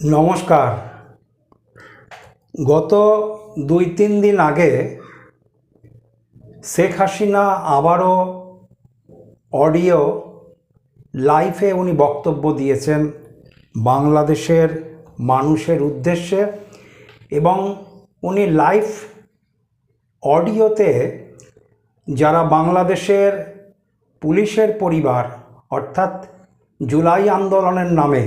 নমস্কার। গত দুই তিন দিন আগে শেখ হাসিনা আবারও অডিও লাইভে উনি বক্তব্য দিয়েছেন বাংলাদেশের মানুষের উদ্দেশ্যে এবং উনি লাইভ অডিওতে যারা বাংলাদেশের পুলিশের পরিবার, অর্থাৎ জুলাই আন্দোলনের নামে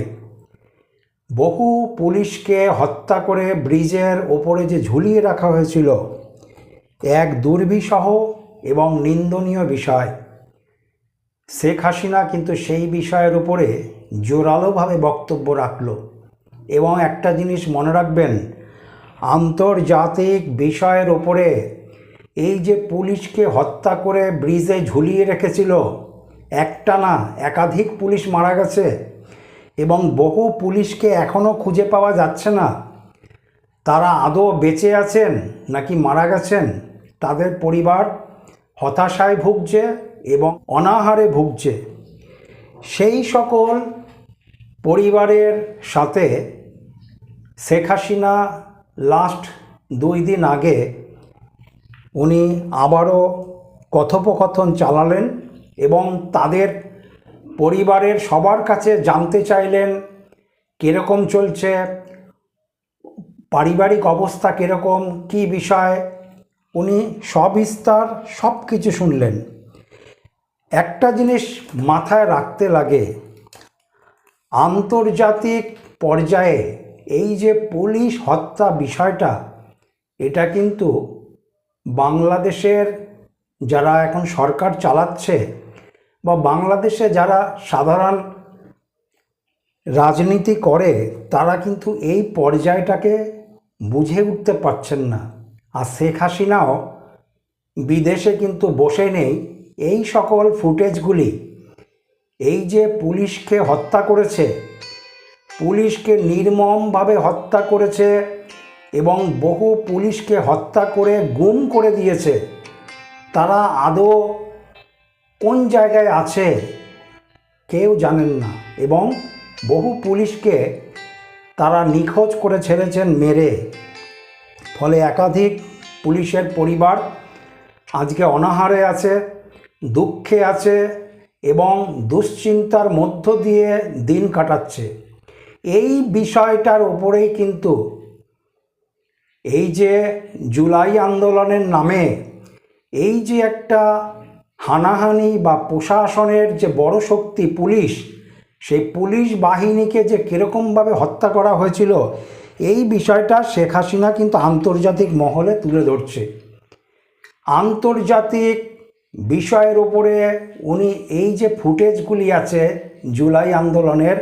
বহু পুলিশকে হত্যা করে ব্রিজের ওপরে যে ঝুলিয়ে রাখা হয়েছিল, এক দুর্বিষহ এবং নিন্দনীয় বিষয়। শেখ হাসিনা কিন্তু সেই বিষয়ের উপরে জোরালোভাবে বক্তব্য রাখল। এবং একটা জিনিস মনে রাখবেন, আন্তর্জাতিক বিষয়ের ওপরে এই যে পুলিশকে হত্যা করে ব্রিজে ঝুলিয়ে রেখেছিল, একটা না, একাধিক পুলিশ মারা গেছে। এবং বহু পুলিশকে এখনও খুঁজে পাওয়া যাচ্ছে না। তারা আদৌ বেঁচে আছেন নাকি মারা গেছেন? তাদের পরিবার হতাশায় ভুগছে এবং অনাহারে ভুগছে। সেই সকল পরিবারের সাথে শেখ হাসিনা লাস্ট দুই দিন আগে উনি আবারও কথোপকথন চালালেন এবং তাদের পরিবারের সবার কাছে জানতে চাইলেন, কীরকম চলছে, পারিবারিক অবস্থা কীরকম, কী বিষয়, উনি সবিস্তার সব কিছু শুনলেন। একটা জিনিস মাথায় রাখতে লাগে, আন্তর্জাতিক পর্যায়ে এই যে পুলিশ হত্যা বিষয়টা, এটা কিন্তু বাংলাদেশের যারা এখন সরকার চালাচ্ছে বা বাংলাদেশে যারা সাধারণ রাজনীতি করে, তারা কিন্তু এই পর্যায়টাকে বুঝে উঠতে পারছেন না। আর শেখ হাসিনাও বিদেশে কিন্তু বসে নেই। এই সকল ফুটেজগুলি, এই যে পুলিশকে হত্যা করেছে, পুলিশকে নির্মমভাবে হত্যা করেছে এবং বহু পুলিশকে হত্যা করে গুম করে দিয়েছে, তারা আদৌ কোন জায়গায় আছে কেউ জানেন না এবং বহু পুলিশকে তারা নিখোঁজ করে ছেড়েছেন মেরে। ফলে একাধিক পুলিশের পরিবার আজকে অনাহারে আছে, দুঃখে আছে এবং দুশ্চিন্তার মধ্য দিয়ে দিন কাটাচ্ছে। এই বিষয়টার ওপরেই কিন্তু এই যে জুলাই আন্দোলনের নামে এই যে একটা হানাহানি বা প্রশাসনের যে বড় শক্তি পুলিশ, সেই পুলিশ বাহিনীকে যে কীরকমভাবে হত্যা করা হয়েছিল, এই বিষয়টা শেখ হাসিনা কিন্তু আন্তর্জাতিক মহলে তুলে ধরছে। আন্তর্জাতিক বিষয়ের উপরে উনি এই যে ফুটেজগুলি আছে জুলাই আন্দোলনের,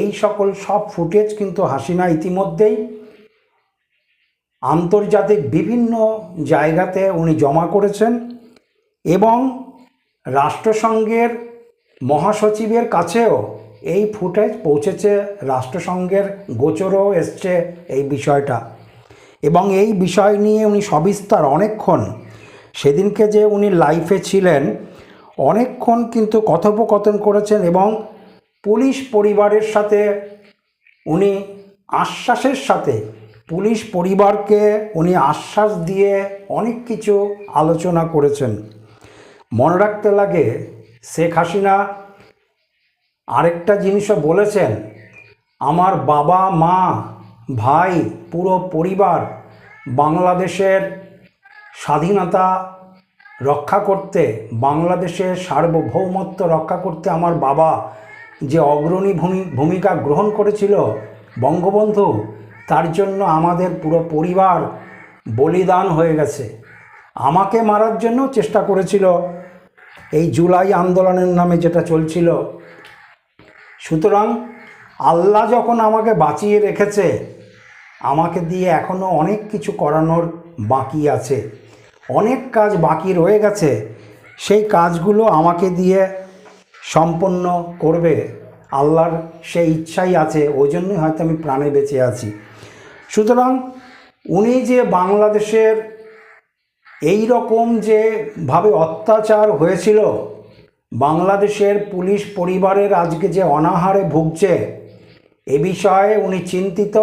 এই সকল সব ফুটেজ কিন্তু হাসিনা ইতিমধ্যেই আন্তর্জাতিক বিভিন্ন জায়গাতে উনি জমা করেছেন এবং রাষ্ট্রসংঘের মহাসচিবের কাছেও এই ফুটেজ পৌঁছেছে। রাষ্ট্রসংঘের গোচরও এসছে এই বিষয়টা। এবং এই বিষয় নিয়ে উনি সবিস্তার অনেকক্ষণ, সেদিনকে যে উনি লাইফে ছিলেন, অনেকক্ষণ কিন্তু কথোপকথন করেছেন এবং পুলিশ পরিবারের সাথে উনি আশ্বাসের সাথে পুলিশ পরিবারকে উনি আশ্বাস দিয়ে অনেক কিছু আলোচনা করেছেন। মনে রাখতে লাগে, শেখ হাসিনা আরেকটা জিনিসও বলেছেন, আমার বাবা, মা, ভাই, পুরো পরিবার বাংলাদেশের স্বাধীনতা রক্ষা করতে, বাংলাদেশের সার্বভৌমত্ব রক্ষা করতে আমার বাবা যে অগ্রণী ভূমি, ভূমিকা গ্রহণ করেছিল, বঙ্গবন্ধু, তার জন্য আমাদের পুরো পরিবার বলিদান হয়ে গেছে। আমাকে মারার জন্য চেষ্টা করেছিল এই জুলাই আন্দোলনের নামে যেটা চলছিল, সুতরাং আল্লাহ যখন আমাকে বাঁচিয়ে রেখেছে, আমাকে দিয়ে এখনও অনেক কিছু করানোর বাকি আছে, অনেক কাজ বাকি রয়ে গেছে, সেই কাজগুলো আমাকে দিয়ে সম্পন্ন করবে, আল্লাহর সেই ইচ্ছাই আছে, ওই জন্যই হয়তো আমি প্রাণে বেঁচে আছি। সুতরাং উনি যে বাংলাদেশের এই রকম যে ভাবে অত্যাচার হয়েছিল, বাংলাদেশের পুলিশ পরিবারের আজকে যে অনাহারে ভুগছে, এ বিষয়ে উনি চিন্তিত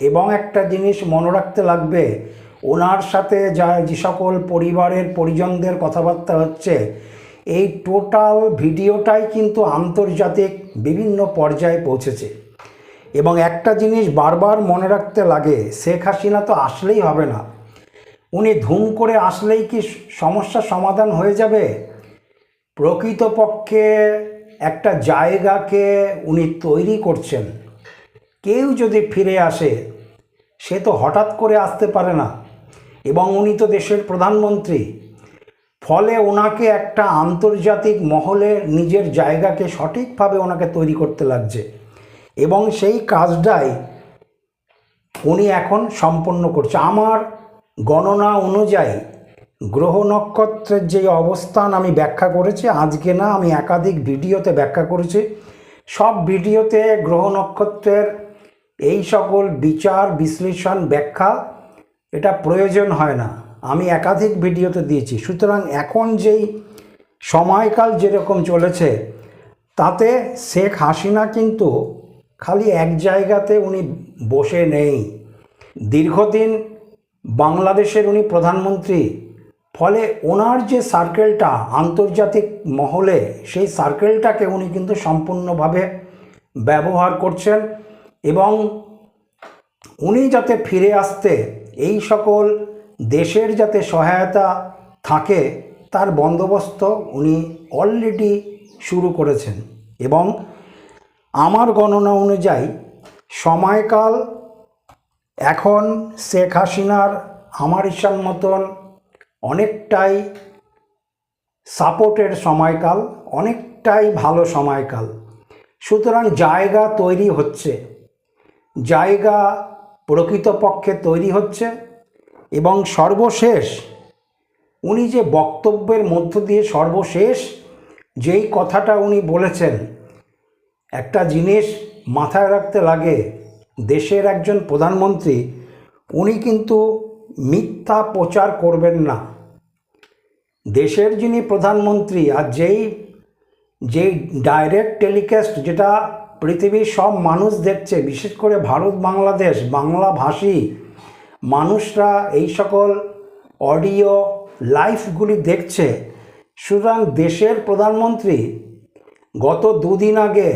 এবং একটা জিনিস মনে রাখতে লাগবে, ওনার সাথে যা যে সকল পরিবারের পরিজনদের কথাবার্তা হচ্ছে, এই টোটাল ভিডিওটাই কিন্তু আন্তর্জাতিক বিভিন্ন পর্যায়ে পৌঁছেছে। এবং একটা জিনিস বারবার মনে রাখতে লাগে, শেখ হাসিনা তো আসলেই হবে না। উনি ধুম করে আসলেই কি সমস্যার সমাধান হয়ে যাবে? প্রকৃতপক্ষে একটা জায়গাকে উনি তৈরি করছেন। কেউ যদি ফিরে আসে, সে তো হঠাৎ করে আসতে পারে না। এবং উনি তো দেশের প্রধানমন্ত্রী। ফলে ওনাকে একটা আন্তর্জাতিক মহলে নিজের জায়গাকে সঠিকভাবে ওনাকে তৈরি করতে লাগছে। এবং সেই কাজটাই উনি এখন সম্পন্ন করছে। আমার গণনা অনুযায়ী গ্রহ নক্ষত্রের যে অবস্থান আমি ব্যাখ্যা করেছি, আজকে না আমি একাধিক ভিডিওতে ব্যাখ্যা করেছি। সব ভিডিওতে গ্রহ নক্ষত্রের এই সকল বিচার, বিশ্লেষণ, ব্যাখ্যা, এটা প্রয়োজন হয় না। আমি একাধিক ভিডিওতে দিয়েছি। সুতরাং এখন যেই সময়কাল যেরকম চলেছে, তাতে শেখ হাসিনা কিন্তু খালি এক জায়গাতে উনি বসে নেই। দীর্ঘদিন বাংলাদেশের উনি প্রধানমন্ত্রী। ফলে ওনার যে সার্কেলটা আন্তর্জাতিক মহলে, সেই সার্কেলটাকে উনি কিন্তু সম্পূর্ণভাবে ব্যবহার করছেন এবং উনি যাতে ফিরে আসতে এই সকল দেশের যাতে সহায়তা থাকে, তার বন্দোবস্ত উনি অলরেডি শুরু করেছেন। এবং আমার গণনা অনুযায়ী সময়কাল এখন শেখ হাসিনার আমার ইচ্ছার মতন অনেকটাই সাপোর্টের সময়কাল, অনেকটাই ভালো সময়কাল। সুতরাং জায়গা তৈরি হচ্ছে। জায়গা প্রকৃতপক্ষে তৈরি হচ্ছে এবং সর্বশেষ উনি যে বক্তব্যের মধ্য দিয়ে সর্বশেষ যেই কথাটা উনি বলেছেন, একটা জিনিস মাথায় রাখতে লাগে দেশের একজন প্রধানমন্ত্রী, উনি কিন্তু মিথ্যা প্রচার করবেন না। দেশের যিনি প্রধানমন্ত্রী আর যেই যেই ডাইরেক্ট টেলিকাস্ট যেটা পৃথিবীর সব মানুষ দেখছে, বিশেষ করে ভারত, বাংলাদেশ, বাংলা ভাষী, মানুষরা এই সকল অডিও লাইফগুলি দেখছে। সুতরাং দেশের প্রধানমন্ত্রী গত দুদিন আগে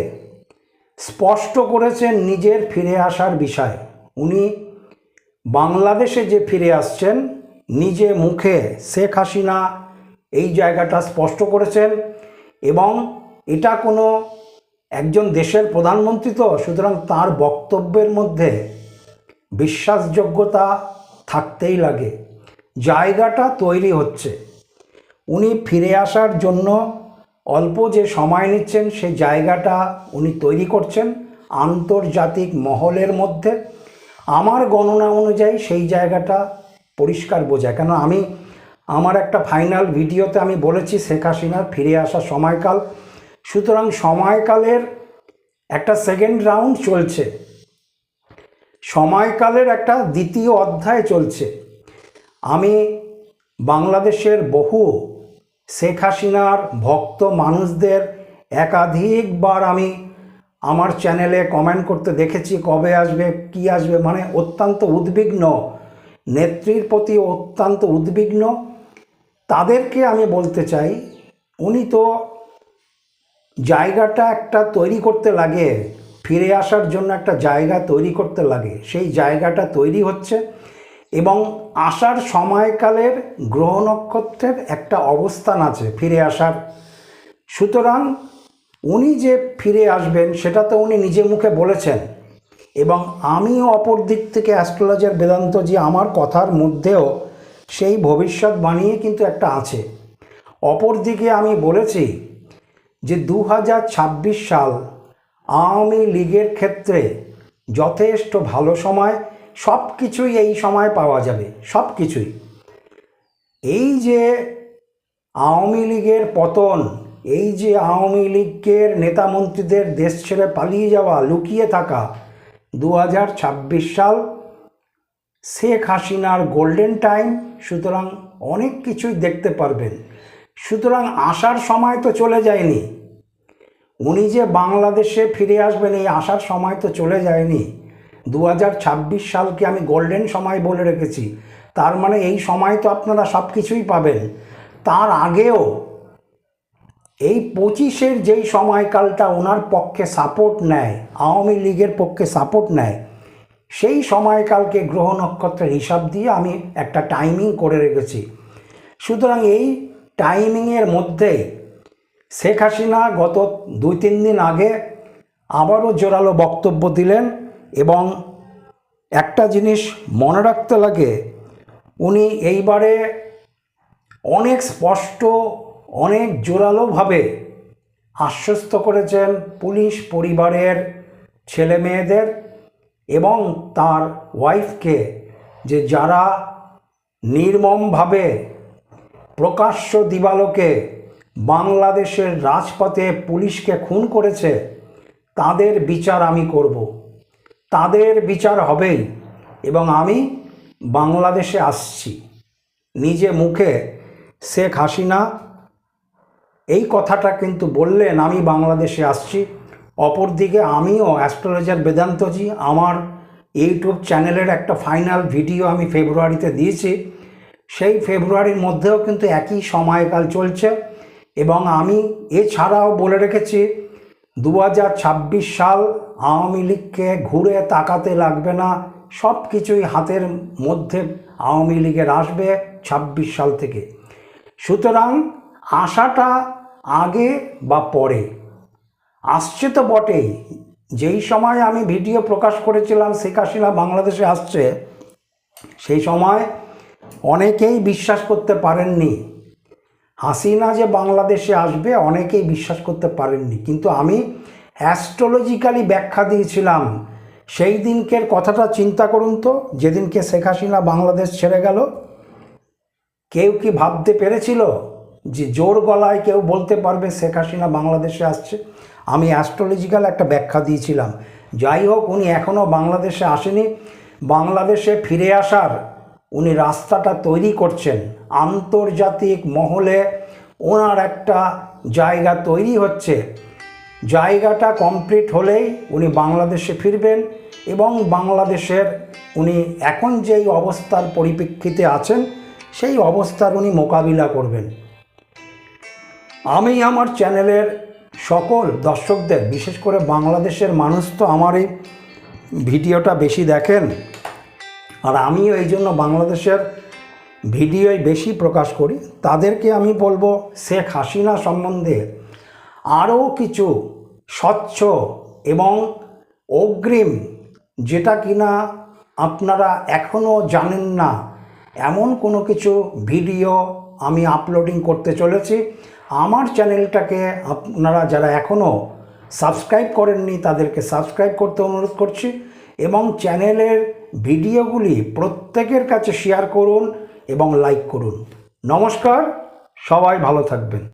স্পষ্ট করেছেন নিজের ফিরে আসার বিষয়। উনি বাংলাদেশে যে ফিরে আসছেন, নিজে মুখে শেখ হাসিনা এই জায়গাটা স্পষ্ট করেছেন এবং এটা কোনো একজন দেশের প্রধানমন্ত্রী তো, সুতরাং তার বক্তব্যের মধ্যে বিশ্বাসযোগ্যতা থাকতেই লাগে। জায়গাটা তৈরি হচ্ছে। উনি ফিরে আসার জন্য অল্প যে সময় নিচ্ছেন সেই জায়গাটা উনি তৈরি করছেন আন্তর্জাতিক মহলের মধ্যে। আমার গণনা অনুযায়ী সেই জায়গাটা পরিষ্কার বোঝায়। কেন আমি, আমার একটা ফাইনাল ভিডিওতে আমি বলেছি শেখ হাসিনার ফিরে আসা সময়কাল। সুতরাং সময়কালের একটা সেকেন্ড রাউন্ড চলছে। সময়কালের একটা দ্বিতীয় অধ্যায় চলছে। আমি বাংলাদেশের বহু শেখ হাসিনার ভক্ত মানুষদের একাধিকবার আমি আমার চ্যানেলে কমেন্ট করতে দেখেছি, কবে আসবে, কি আসবে মানে অত্যন্ত উদ্বিগ্ন। নেত্রীর প্রতি অত্যন্ত উদ্বিগ্ন। তাদেরকে আমি বলতে চাই, উনি তো জায়গাটা একটা তৈরি করতে লাগে, ফিরে আসার জন্য একটা জায়গা তৈরি করতে লাগে। সেই জায়গাটা তৈরি হচ্ছে এবং আসার সময়কালের গ্রহ নক্ষত্রের একটা অবস্থান আছে, ফিরে আসার। সুতরাং উনি যে ফিরে আসবেন, সেটা তো উনি নিজে মুখে বলেছেন। এবং আমিও অপর দিক থেকে অ্যাস্ট্রোলজার বেদান্ত যে আমার কথার মধ্যেও সেই ভবিষ্যৎ বানিয়ে কিন্তু একটা আছে। অপর দিকে আমি বলেছি যে দু হাজার ছাব্বিশ সাল আওয়ামী লীগের ক্ষেত্রে যথেষ্ট ভালো সময় সব কিছুই এই সময় পাওয়া যাবে সব কিছুই এই যে আওয়ামী লীগের পতন, এই যে আওয়ামী লীগের নেতা মন্ত্রীদের দেশ ছেড়ে পালিয়ে যাওয়া, লুকিয়ে থাকা দু হাজার ছাব্বিশ সাল, শেখ হাসিনার গোল্ডেন টাইম, সুতরাং অনেক কিছুই দেখতে পারবেন। সুতরাং আসার সময় তো চলে যায়নি। উনি যে বাংলাদেশে ফিরে আসবেন, এই আসার সময় তো চলে যায়নি। দু হাজার ছাব্বিশ সালকে আমি গোল্ডেন সময় বলে রেখেছি। তার মানে এই সময় তো আপনারা সব কিছুই পাবেন। তার আগেও এই পঁচিশের যেই সময়কালটা ওনার পক্ষে সাপোর্ট নেয়, আওয়ামী লীগের পক্ষে সাপোর্ট নেয়, সেই সময়কালকে গ্রহ নক্ষত্রের হিসাব দিয়ে আমি একটা টাইমিং করে রেখেছি। সুতরাং এই টাইমিংয়ের মধ্যে শেখ হাসিনা গত দুই তিন দিন আগে আবারও জোরালো বক্তব্য দিলেন। এবং একটা জিনিস মনে রাখতে লাগে, উনি এইবারে অনেক স্পষ্ট, অনেক জোরালোভাবে আশ্বস্ত করেছেন পুলিশ পরিবারের ছেলে মেয়েদের এবং তার ওয়াইফকে যে যারা নির্মমভাবে প্রকাশ্য দিবালোকে বাংলাদেশের রাজপথে পুলিশকে খুন করেছে, তাদের বিচার আমি করব। তাদের বিচার হবেই। এবং আমি বাংলাদেশে আসছি। নিজে মুখে শেখ হাসিনা এই কথাটা কিন্তু বললেন, আমি বাংলাদেশে আসছি। অপরদিকে আমিও অ্যাস্ট্রোলজার বেদান্তজি আমার ইউটিউব চ্যানেলের একটা ফাইনাল ভিডিও আমি ফেব্রুয়ারিতে দিয়েছি। সেই ফেব্রুয়ারির মধ্যেও কিন্তু একই সময়কাল চলছে। এবং আমি এছাড়াও বলে রেখেছি দু হাজার ছাব্বিশ সাল আওয়ামী লীগকে ঘুরে তাকাতে লাগবে না, সব কিছুই হাতের মধ্যে আওয়ামী লীগের আসবে ছাব্বিশ সাল থেকে। সুতরাং আশাটা আগে বা পরে। আসছে তো বটেই। যেই সময় আমি ভিডিও প্রকাশ করেছিলাম, শেখ হাসিনা বাংলাদেশে আসছে, সেই সময় অনেকেই বিশ্বাস করতে পারেননি হাসিনা যে বাংলাদেশে আসবে, অনেকেই বিশ্বাস করতে পারেননি। কিন্তু আমি অ্যাস্ট্রোলজিক্যালি ব্যাখ্যা দিয়েছিলাম। সেই দিনকের কথাটা চিন্তা করুন তো, যেদিনকে শেখ হাসিনা বাংলাদেশ ছেড়ে গেল, কেউ কি ভাবতে পেরেছিল যে জোর গলায় কেউ বলতে পারবে শেখ হাসিনা বাংলাদেশে আসছে? আমি অ্যাস্ট্রোলজিক্যাল একটা ব্যাখ্যা দিয়েছিলাম। যাই হোক, উনি এখনও বাংলাদেশে আসেনি। বাংলাদেশে ফিরে আসার উনি রাস্তাটা তৈরি করছেন। আন্তর্জাতিক মহলে ওনার একটা জায়গা তৈরি হচ্ছে। জায়গাটা কমপ্লিট হলেই উনি বাংলাদেশে ফিরবেন এবং বাংলাদেশের উনি এখন যেই অবস্থার পরিপ্রেক্ষিতে আছেন, সেই অবস্থার উনি মোকাবিলা করবেন। আমি আমার চ্যানেলের সকল দর্শকদের, বিশেষ করে বাংলাদেশের মানুষ তো আমার এই ভিডিওটা বেশি দেখেন। আর আমিও এই জন্য বাংলাদেশের ভিডিওই বেশি প্রকাশ করি। তাদেরকে আমি বলব, শেখ হাসিনা সম্বন্ধে আরও কিছু স্বচ্ছ এবং অগ্রিম, যেটা কিনা আপনারা এখনও জানেন না, এমন কোনো কিছু ভিডিও আমি আপলোডিং করতে চলেছি। আমার চ্যানেলটাকে আপনারা যারা এখনও সাবস্ক্রাইব করেননি, তাদেরকে সাবস্ক্রাইব করতে অনুরোধ করছি এবং চ্যানেলের ভিডিওগুলি প্রত্যেকের কাছে শেয়ার করুন। এবং লাইক করুন। নমস্কার সবাই ভালো থাকবেন।